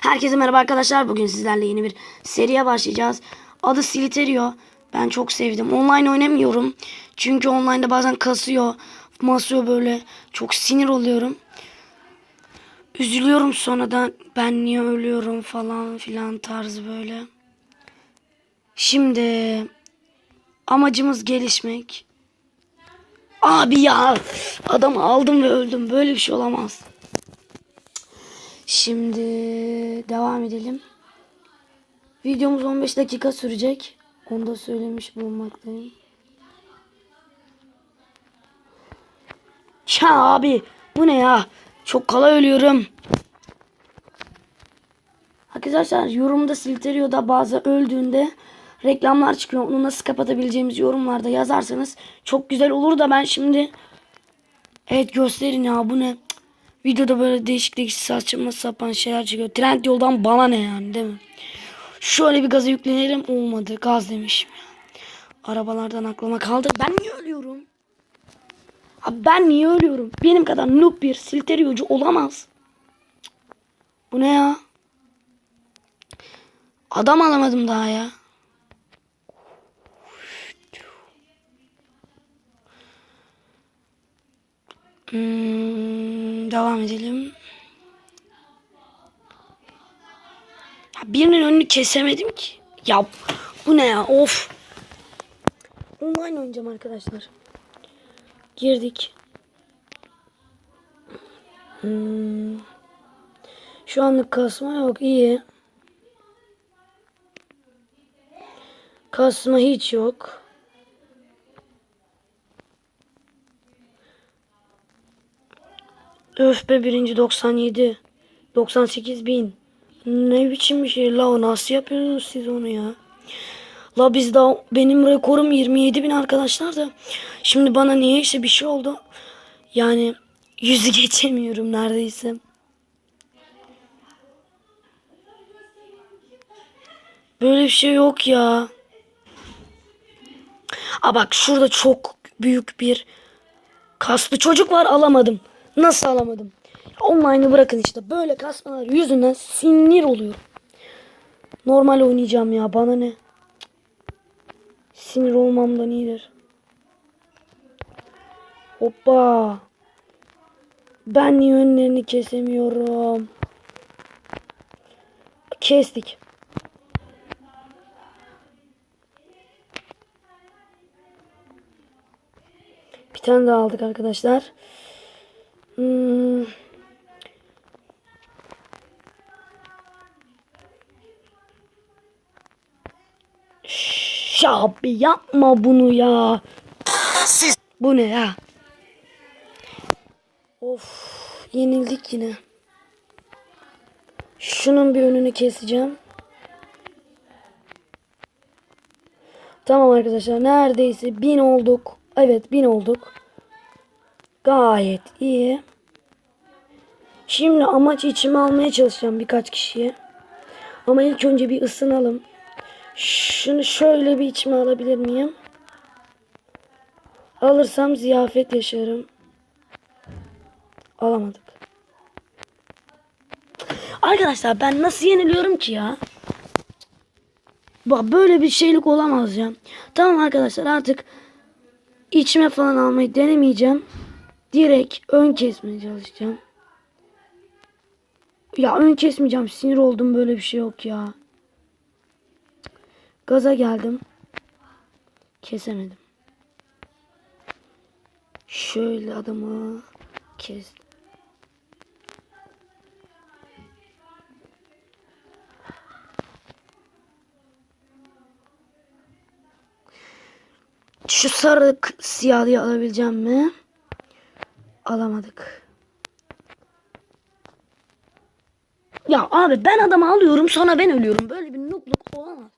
Herkese merhaba arkadaşlar. Bugün sizlerle yeni bir seriye başlayacağız. Adı Siliterio. Ben çok sevdim. Online oynamıyorum. Çünkü online'da bazen kasıyor. Masıyor böyle. Çok sinir oluyorum. Üzülüyorum sonradan. Ben niye ölüyorum falan filan tarzı böyle. Şimdi amacımız gelişmek. Abi ya adamı aldım ve öldüm. Böyle bir şey olamaz. Şimdi devam edelim. Videomuz 15 dakika sürecek. Onu da söylemiş bulunmaktayım. Ya abi bu ne ya? Çok kolay ölüyorum. Arkadaşlar yorumda Silterio'da bazı öldüğünde reklamlar çıkıyor. Onu nasıl kapatabileceğimiz yorumlarda yazarsanız çok güzel olur da ben şimdi Evet gösterin ya bu ne? Videoda böyle değişik değişik saçma sapan şeyler çıkıyor. Trend yoldan bana ne yani değil mi? Şöyle bir gaza yüklenelim olmadı. Gaz demişim. Arabalardan aklıma kaldı. Ben niye ölüyorum? Abi ben niye ölüyorum? Benim kadar noob bir silteriocu olamaz. Bu ne ya? Adam alamadım daha ya. Hmm, devam edelim. Ya birinin önünü kesemedim ki. Ya bu ne ya? Of. Online oynayacağım arkadaşlar. Girdik. Hmm. Şu anlık kasma yok. iyi. Kasma hiç yok. Öf be birinci 97. 98 bin. Ne biçim bir şey la nasıl yapıyorsunuz siz onu ya? La biz daha benim rekorum 27 bin arkadaşlar da. Şimdi bana niye işte bir şey oldu. Yani yüzü geçemiyorum neredeyse. Böyle bir şey yok ya. Aa bak şurada çok büyük bir kaslı çocuk var alamadım. Nasıl alamadım? Online'ı bırakın işte. Böyle kasmalar yüzünden sinir oluyorum. Normal oynayacağım ya. Bana ne? Sinir olmamdan iyidir. Hoppa. Ben niye önlerini kesemiyorum? Kestik. Bir tane daha aldık arkadaşlar. Abi yapma bunu ya. Bu ne ya? Of yenildik yine. Şunun bir önünü keseceğim. Tamam arkadaşlar neredeyse bin olduk. Evet bin olduk. Gayet iyi. Şimdi amaç içime almaya çalışacağım birkaç kişiye. Ama ilk önce bir ısınalım. Şunu şöyle bir içime alabilir miyim? Alırsam ziyafet yaşarım. Alamadık. Arkadaşlar ben nasıl yeniliyorum ki ya? Bak böyle bir şeylik olamaz ya. Tamam arkadaşlar artık içime falan almayı denemeyeceğim. Direkt ön kesmeye çalışacağım. Ya ön kesmeyeceğim. Sinir oldum böyle bir şey yok ya. Gaza geldim. Kesemedim. Şöyle adamı kes. Şu sarı siyahıyı alabileceğim mi? Alamadık. Ya abi ben adamı alıyorum sonra ben ölüyorum. Böyle bir nukluk olamaz.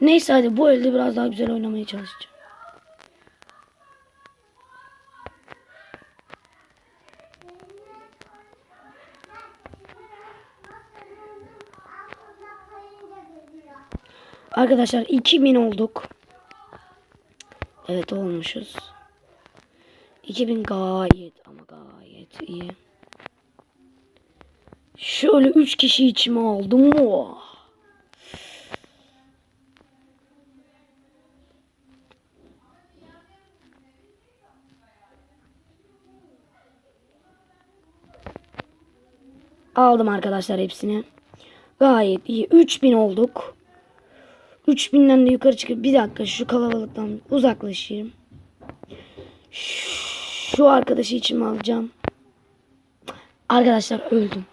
Neyse hadi bu elde biraz daha güzel oynamaya çalışacağım. Arkadaşlar 2000 olduk. Evet olmuşuz. 2000 gayet ama gayet iyi. Şöyle üç kişi içime aldım. Oh. Aldım arkadaşlar hepsini. Gayet iyi. 3000 olduk. 3000'den de yukarı çıkıp bir dakika şu kalabalıktan uzaklaşayım. Şu arkadaşı içime alacağım. Arkadaşlar öldüm.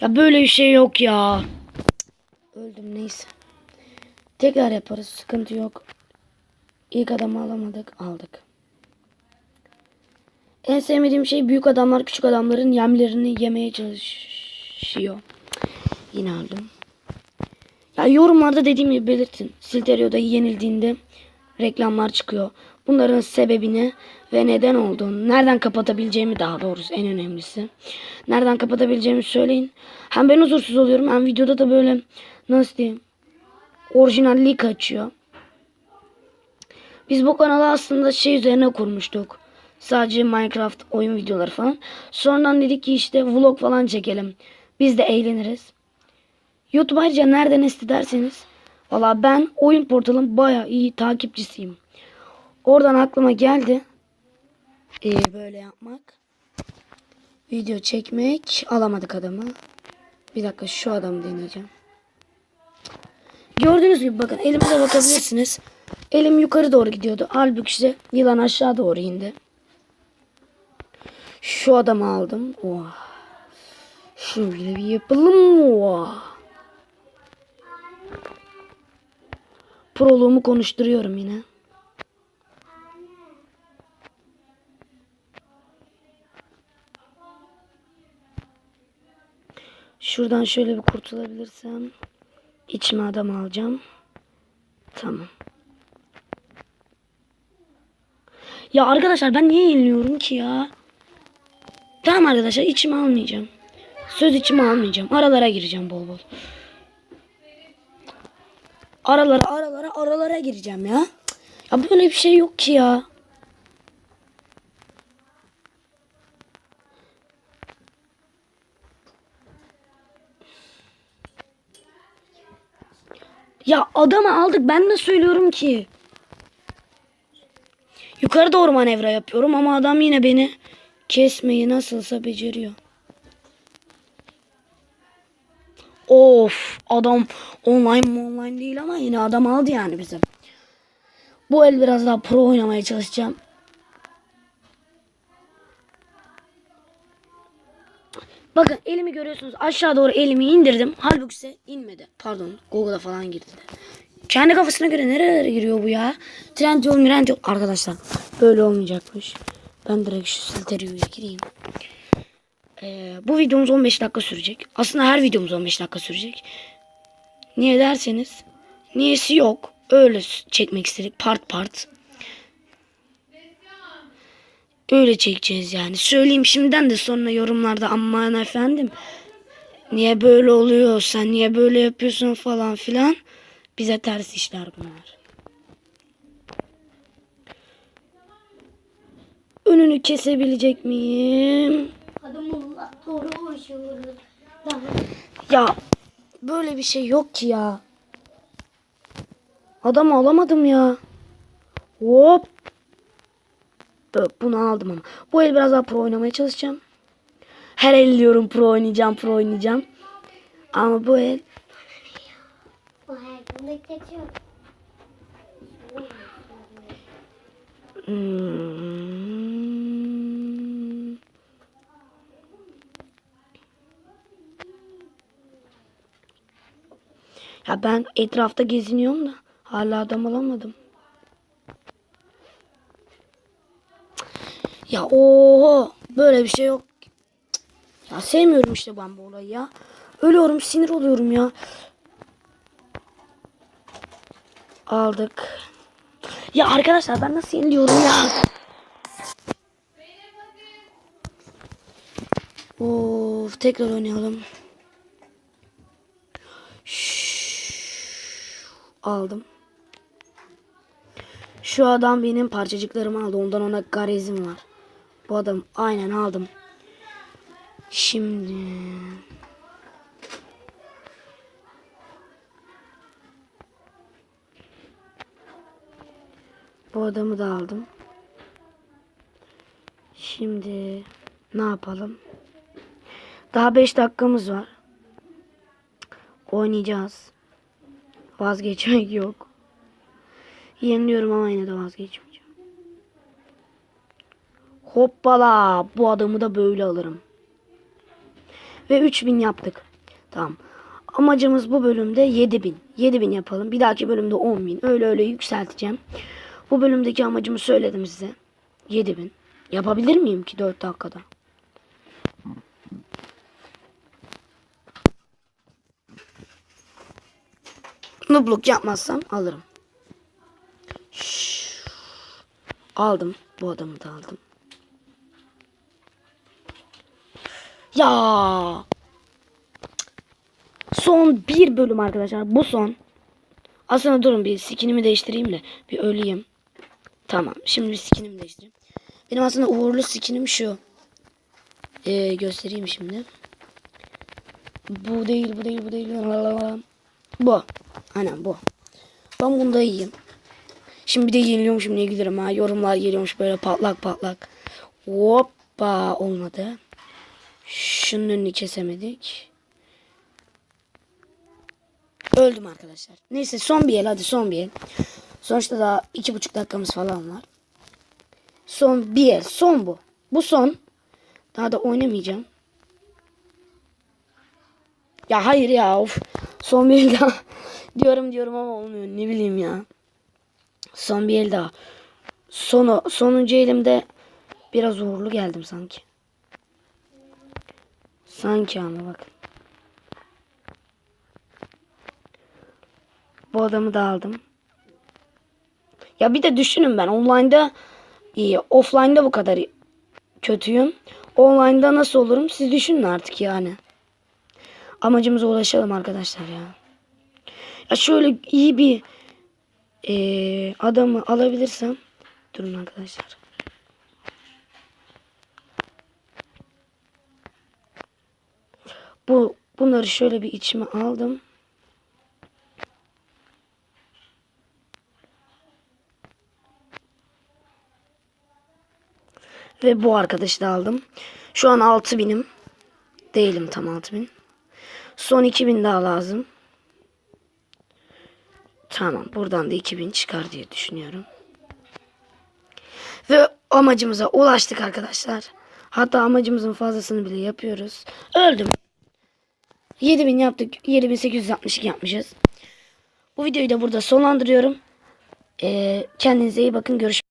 Ya böyle bir şey yok ya. Öldüm neyse. Tekrar yaparız. Sıkıntı yok. İlk adamı alamadık. Aldık. En sevmediğim şey büyük adamlar küçük adamların yemlerini yemeye çalışıyor. Yine aldım. Ya yorumlarda dediğim gibi belirtin. Silterio'da yenildiğinde reklamlar çıkıyor. Bunların sebebini ve neden olduğunu, nereden kapatabileceğimi daha doğrusu en önemlisi. Nereden kapatabileceğimi söyleyin. Hem ben huzursuz oluyorum hem videoda da böyle nasıl diyeyim orijinalliği kaçıyor. Biz bu kanalı aslında şey üzerine kurmuştuk. Sadece Minecraft oyun videoları falan. Sonradan dedik ki işte vlog falan çekelim. Biz de eğleniriz. YouTube ayrıca nereden isterseniz. Valla ben oyun portalın baya iyi takipçisiyim. Oradan aklıma geldi. Ee, böyle yapmak. Video çekmek. Alamadık adamı. Bir dakika şu adamı deneyeceğim. Gördüğünüz gibi bakın elime de bakabilirsiniz. Elim yukarı doğru gidiyordu. Halbuki işte yılan aşağı doğru indi. Şu adamı aldım. Oha. Şöyle bir yapalım. Oha. Proluğumu konuşturuyorum yine. Şuradan şöyle bir kurtulabilirsem içime adam alacağım. Tamam. Ya arkadaşlar ben niye yeniliyorum ki ya? Tamam arkadaşlar içime almayacağım. Söz içime almayacağım. Aralara gireceğim bol bol. Aralara aralara aralara gireceğim ya. Ya böyle bir şey yok ki ya. Ya adamı aldık ben ne söylüyorum ki? Yukarı doğru manevra yapıyorum ama adam yine beni kesmeyi nasılsa beceriyor. Of adam online mı online değil ama yine adam aldı yani bizim. Bu el biraz daha pro oynamaya çalışacağım. Bakın elimi görüyorsunuz aşağı doğru elimi indirdim. Halbuki ise inmedi. Pardon Google'a falan girdi. Kendi kafasına göre nerelere giriyor bu ya? Trend yol mirend yol. Arkadaşlar böyle olmayacakmış. Ben direkt şu Silterio'ya gireyim. Ee, bu videomuz 15 dakika sürecek. Aslında her videomuz 15 dakika sürecek. Niye derseniz. Niyesi yok. Öyle çekmek istedik. Part part. Öyle çekeceğiz yani. Söyleyeyim şimdiden de sonra yorumlarda aman efendim. Niye böyle oluyor sen niye böyle yapıyorsun falan filan. Bize ters işler bunlar. Önünü kesebilecek miyim? Adamı doğru koşuyoruz. Ya böyle bir şey yok ki ya. Adamı alamadım ya. Hop. Bunu aldım ama. Bu el biraz daha pro oynamaya çalışacağım. Her el diyorum pro oynayacağım, pro oynayacağım. Ama bu el. Hmm. Ya ben etrafta geziniyorum da hala adam alamadım. Ya oho böyle bir şey yok. Ya sevmiyorum işte ben bu olayı ya. Ölüyorum sinir oluyorum ya. Aldık. Ya arkadaşlar ben nasıl yeniliyorum ya? Of tekrar oynayalım. Aldım. Şu adam benim parçacıklarımı aldı. Ondan ona garezim var. Bu adam aynen aldım. Şimdi bu adamı da aldım. Şimdi ne yapalım? Daha 5 dakikamız var. Oynayacağız. Vazgeçmek yok. Yeniliyorum ama yine de vazgeçmeyeceğim. Hoppala. Bu adamı da böyle alırım. Ve 3000 yaptık. Tamam. Amacımız bu bölümde 7000. 7000 yapalım. Bir dahaki bölümde 10000. Öyle öyle yükselteceğim. Bu bölümdeki amacımı söyledim size. 7000. Yapabilir miyim ki 4 dakikada? Nubluk yapmazsam alırım. Aldım. Bu adamı da aldım. Ya. Son bir bölüm arkadaşlar. Bu son. Aslında durun bir skinimi değiştireyim de bir öleyim. Tamam. Şimdi bir skinimi değiştireyim. Benim aslında uğurlu skinim şu. Ee, göstereyim şimdi. Bu değil, bu değil, bu değil. Bu. Aynen bu. Ben bunda iyiyim. Şimdi bir de yeniliyormuşum ne gülerim ha. Yorumlar geliyormuş böyle patlak patlak. Hoppa olmadı. Şunun önünü kesemedik. Öldüm arkadaşlar. Neyse son bir el hadi son bir el. Sonuçta daha iki buçuk dakikamız falan var. Son bir el. Son bu. Bu son. Daha da oynamayacağım. Ya hayır ya of. Son bir el daha. diyorum diyorum ama olmuyor. Ne bileyim ya. Son bir el daha. Sonu, sonuncu elimde biraz uğurlu geldim sanki. Sanki ama bak. Bu adamı da aldım. Ya bir de düşünün ben online'da iyi, offline'da bu kadar kötüyüm. Online'da nasıl olurum siz düşünün artık yani. Amacımıza ulaşalım arkadaşlar ya. Ya şöyle iyi bir eee, adamı alabilirsem durun arkadaşlar. Bu bunları şöyle bir içime aldım. Ve bu arkadaşı da aldım. Şu an 6000'im. Değilim tam 6000. Son 2000 daha lazım. Tamam buradan da 2000 çıkar diye düşünüyorum. Ve amacımıza ulaştık arkadaşlar. Hatta amacımızın fazlasını bile yapıyoruz. Öldüm. 7000 yaptık. 7862 yapmışız. Bu videoyu da burada sonlandırıyorum. Ee, kendinize iyi bakın. Görüşmek